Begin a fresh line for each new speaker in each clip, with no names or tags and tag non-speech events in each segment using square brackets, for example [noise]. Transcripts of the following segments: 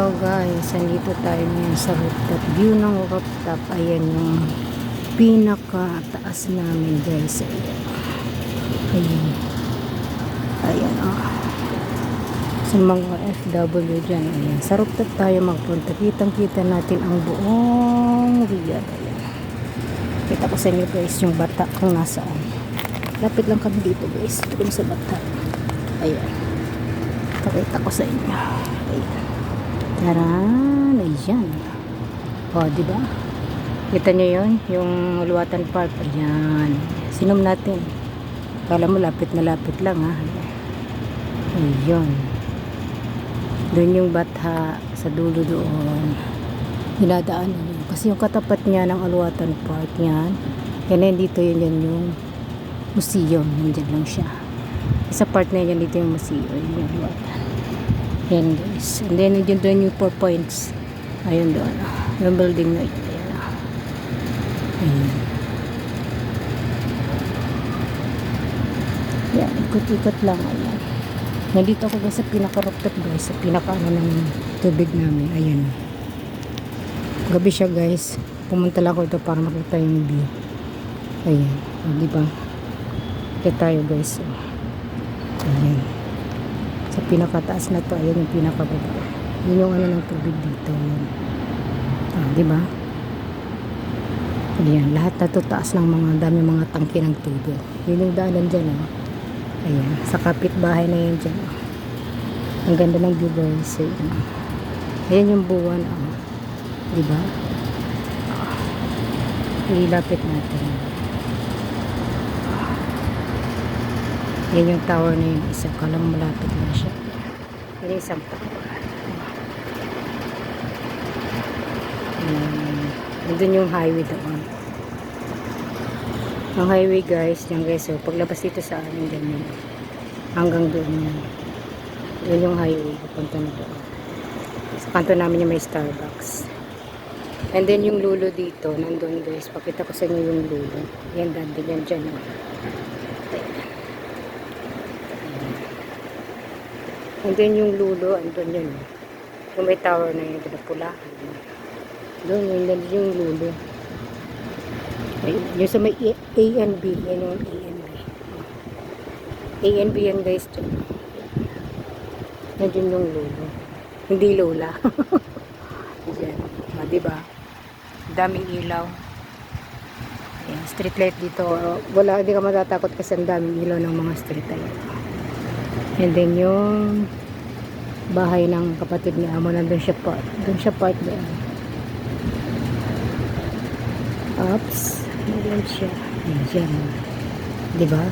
Hello guys, andito tayo ngayon sa rooftop. View ng rooftop, ayan yung pinaka taas namin guys. Ayan. Ayan. Ayan oh. Sa mga FW dyan, ayan. Sa rooftop tayo magpunta. Kitang kita natin ang buong Riyadh. Ayan. Kita ko sa inyo guys yung bata kung nasaan. Lapit lang kami dito guys. Doon sa bata. Ayan. Pakita ko sa inyo. Ayan. Taran, ayan. O, di ba? Kita nyo yun? Yung Luwatan Park. Ayan. Sinom natin. Kala mo lapit na lapit lang ha. Ayan. Doon yung batha sa dulo doon. Dinadaan yun. Kasi yung katapat niya ng Aluwatan Park yan. Yan dito yun yan yung museum. Nandyan lang siya. Sa part na yan dito yung museum. Yun yung Aluwatan. Yan guys. And then, yun doon yung 4 points. Ayun doon. Yung building na yun. Ayan. Yan. Ikot-ikot lang. Ayan. Nandito ako guys sa pinaka-rooftop guys. Sa pinaka-ano ng tubig namin. Ayan. Gabi siya guys. Pumunta lang ako ito para makita yung view. Ayan. O, di ba? Kaya tayo guys. Ayan sa pinakataas na to ayan yung pinakababa yun yung ano ng tubig dito yun ah, di ba ayan lahat na to taas ng mga dami mga tangke ng tubig yun yung daanan dyan oh. ayan sa kapitbahay na yun dyan oh. ang ganda ng view guys ayan, ayan yung buwan oh. di ba oh. ilapit natin yan yung tower na yun. Isa ka lang malapit na siya. Yan isang tower yan nandun yung highway doon. Ang highway guys yan guys so paglabas dito sa amin ganyan hanggang doon yan yun yung highway papunta na doon. Sa kanto namin yung may starbucks. And then yung lulo dito nandun guys. Pakita ko sa inyo yung lulo. Yan dati yan dyan oh. And then yung lulo, andun yun. Yung may tower na yun, na pula. Doon, yun, yun yung lulo. Yung sa may A and B, yan yung A and B. Yan guys. Yan yung lulo. Hindi lola. [laughs] Yan. Ah, diba? Daming ilaw. Ayan, street light dito. Wala, hindi ka matatakot kasi ang daming ilaw ng mga street light. And then yung bahay ng kapatid ni Amo nandun siya part. Doon siya part doon. Oops. Nandun siya. Ayan. Diba?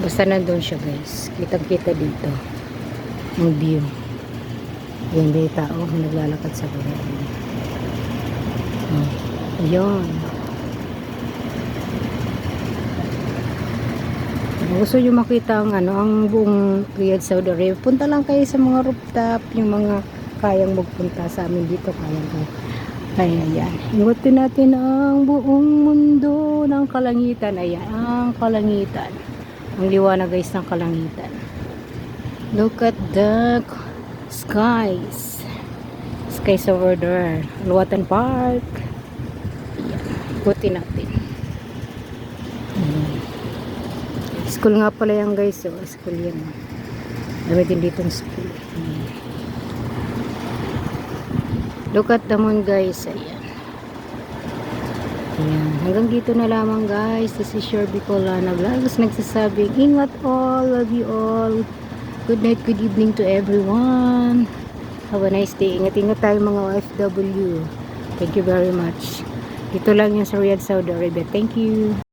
Basta nandun siya guys. Kitang kita dito. Ang view. Ayan ba yung tao naglalakad sa baba. Oh. Ayun. Kung gusto nyo makita ang, ano, ang buong Riyadh, Saudi Arabia, punta lang kayo sa mga rooftop, yung mga kayang magpunta sa amin dito, kayang ko. Kaya yan. Ingutin natin ang buong mundo ng kalangitan. Ayan, ang kalangitan. Ang liwanag guys ng kalangitan. Look at the skies. Skies over there. Luwatan Park. Ayan. Ikutin natin. Ayan. School nga pala yan guys. So, school yan. Dami din dito ng school. Ayan. Look at the guys. Ayan. Ayan. Hanggang dito na lamang guys. This is your Bicolana Vlogs. Nagsasabing, ingat all. Love you all. Good night, good evening to everyone. Have a nice day. Ingat-ingat tayo mga OFW. Thank you very much. Dito lang yan sa Riyadh, Saudi Arabia. Thank you.